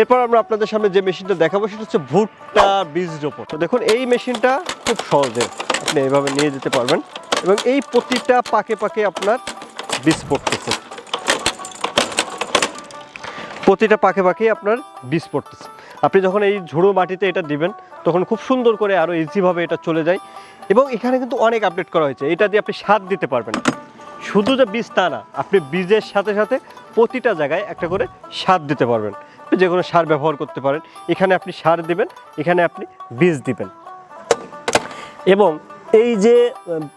এরপর আমরা আপনাদের সামনে যে মেশিনটা দেখাবো, সেটা হচ্ছে ভুট্টা বীজ রোপণ। তো দেখুন, এই মেশিনটা খুব সহজে আপনি এইভাবে নিয়ে যেতে পারবেন এবং এই প্রতিটা পাকে পাকে আপনার বীজ পড়তেছে। প্রতিটা পাকে পাকে আপনার বীজ পড়তেছে। আপনি যখন এই ঝুড়ো মাটিতে এটা দিবেন, তখন খুব সুন্দর করে আরও ইজিভাবে এটা চলে যায় এবং এখানে কিন্তু অনেক আপডেট করা হয়েছে। এটা দিয়ে আপনি সার দিতে পারবেন। শুধু যে বীজ তা না, আপনি বীজের সাথে সাথে প্রতিটা জায়গায় একটা করে সার দিতে পারবেন। যে কোনো সার ব্যবহার করতে পারেন। এখানে আপনি সার দিবেন, এখানে আপনি বীজ দিবেন। এবং এই যে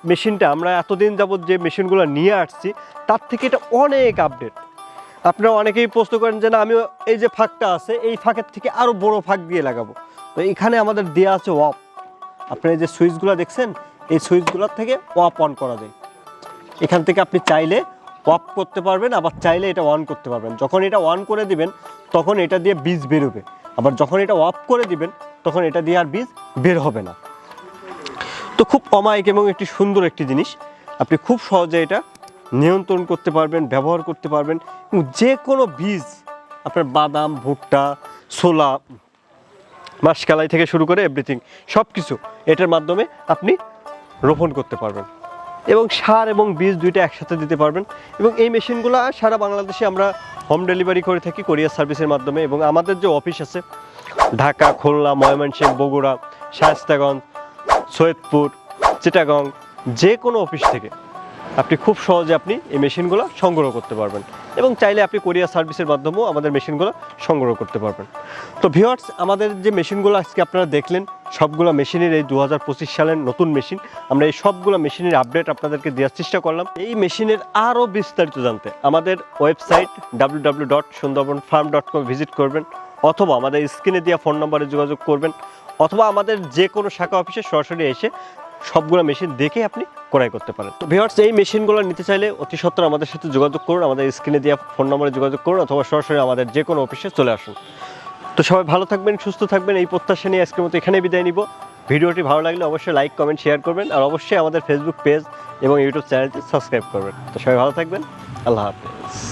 মেশিনটা আমরা এতদিন যাবত যে মেশিনগুলো নিয়ে আসছি, তার থেকে এটা অনেক আপডেট আপনারা অনেকেই প্রশ্ন করেন যে, না, আমি এই যে ফাঁকটা আছে, এই ফাঁকের থেকে আরও বড় ফাঁক দিয়ে লাগাবো। তো এখানে আমাদের দেওয়া আছে ওয়াপ। এই যে সুইচগুলো দেখছেন, এই সুইচগুলোর থেকে ওয়াপ অন করা যায়। এখান থেকে আপনি চাইলে অফ করতে পারবেন, আবার চাইলে এটা অন করতে পারবেন। যখন এটা অন করে দিবেন, তখন এটা দিয়ে বীজ বেরোবে। আবার যখন এটা অফ করে দিবেন, তখন এটা দিয়ে আর বীজ বের হবে না। তো খুব অমায়িক এবং একটি সুন্দর একটি জিনিস। আপনি খুব সহজে এটা নিয়ন্ত্রণ করতে পারবেন, ব্যবহার করতে পারবেন যে কোনো বীজ, আপনার বাদাম, ভুট্টা, ছোলা, মাসকালাই থেকে শুরু করে এভরিথিং সব কিছু এটার মাধ্যমে আপনি রোপণ করতে পারবেন। এবং সার এবং বীজ দুইটা একসাথে দিতে পারবেন। এবং এই মেশিনগুলো সারা বাংলাদেশে আমরা হোম ডেলিভারি করে থাকি কোরিয়ার সার্ভিসের মাধ্যমে এবং আমাদের যে অফিস আছে, ঢাকা, খুলনা, ময়মনসিংহ, বগুড়া, শায়স্তাগঞ্জ, সৈয়দপুর, চিটাগং, যে কোনো অফিস থেকে আপনি খুব সহজে আপনি এই মেশিনগুলো সংগ্রহ করতে পারবেন। এবং চাইলে আপনি কোরিয়ার সার্ভিসের মাধ্যমেও আমাদের মেশিনগুলো সংগ্রহ করতে পারবেন। তো ভিওয়ার্স আমাদের যে মেশিনগুলো আজকে আপনারা দেখলেন সবগুলো মেশিনের এই দু হাজার পঁচিশ সালের নতুন মেশিন। আমরা এই সবগুলো মেশিনের আপডেট আপনাদেরকে দেওয়ার চেষ্টা করলাম। এই মেশিনের আরও বিস্তারিত জানতে আমাদের website W dot Sundarban farm dot com visit করবেন, অথবা আমাদের স্ক্রিনে দেওয়া ফোন নম্বরে যোগাযোগ করবেন, অথবা আমাদের যে কোনো শাখা অফিসে সরাসরি এসে সবগুলো মেশিন দেখে আপনি ক্রয় করতে পারেন। তো ভিওয়ার্স এই মেশিনগুলো নিতে চাইলে অতি সত্বর আমাদের সাথে যোগাযোগ করুন, আমাদের স্ক্রিনে দেওয়া ফোন নম্বরে যোগাযোগ করুন, অথবা সরাসরি আমাদের যে কোনো অফিসে চলে আসুন। তো সবাই ভালো থাকবেন, সুস্থ থাকবেন, এই প্রত্যাশা নিয়ে আজকের মতো এখানে বিদায় নিব। ভিডিওটি ভালো লাগলে অবশ্যই লাইক কমেন্ট শেয়ার করবেন আর অবশ্যই আমাদের ফেসবুক পেজ এবং ইউটিউব চ্যানেলটি সাবস্ক্রাইব করবেন। তো সবাই ভালো থাকবেন, আল্লাহ হাফেজ।